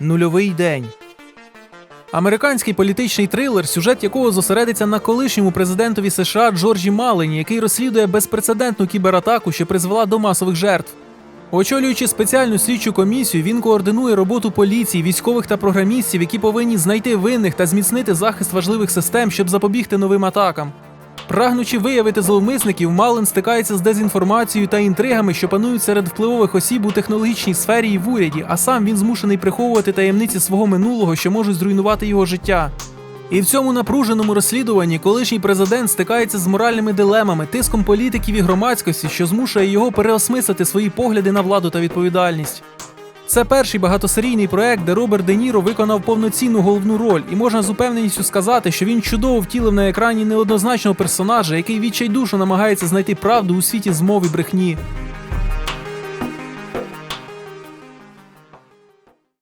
Нульовий день. Американський політичний трилер, сюжет якого зосередиться на колишньому президентові США Джорджі Малені, який розслідує безпрецедентну кібератаку, що призвела до масових жертв. Очолюючи спеціальну слідчу комісію, він координує роботу поліції, військових та програмістів, які повинні знайти винних та зміцнити захист важливих систем, щоб запобігти новим атакам. Прагнучи виявити зловмисників, Мален стикається з дезінформацією та інтригами, що панують серед впливових осіб у технологічній сфері і в уряді, а сам він змушений приховувати таємниці свого минулого, що можуть зруйнувати його життя. І в цьому напруженому розслідуванні колишній президент стикається з моральними дилемами, тиском політиків і громадськості, що змушує його переосмислити свої погляди на владу та відповідальність. Це перший багатосерійний проект, де Роберт Де Ніро виконав повноцінну головну роль, і можна з упевненістю сказати, що він чудово втілив на екрані неоднозначного персонажа, який відчайдушно намагається знайти правду у світі змови брехні.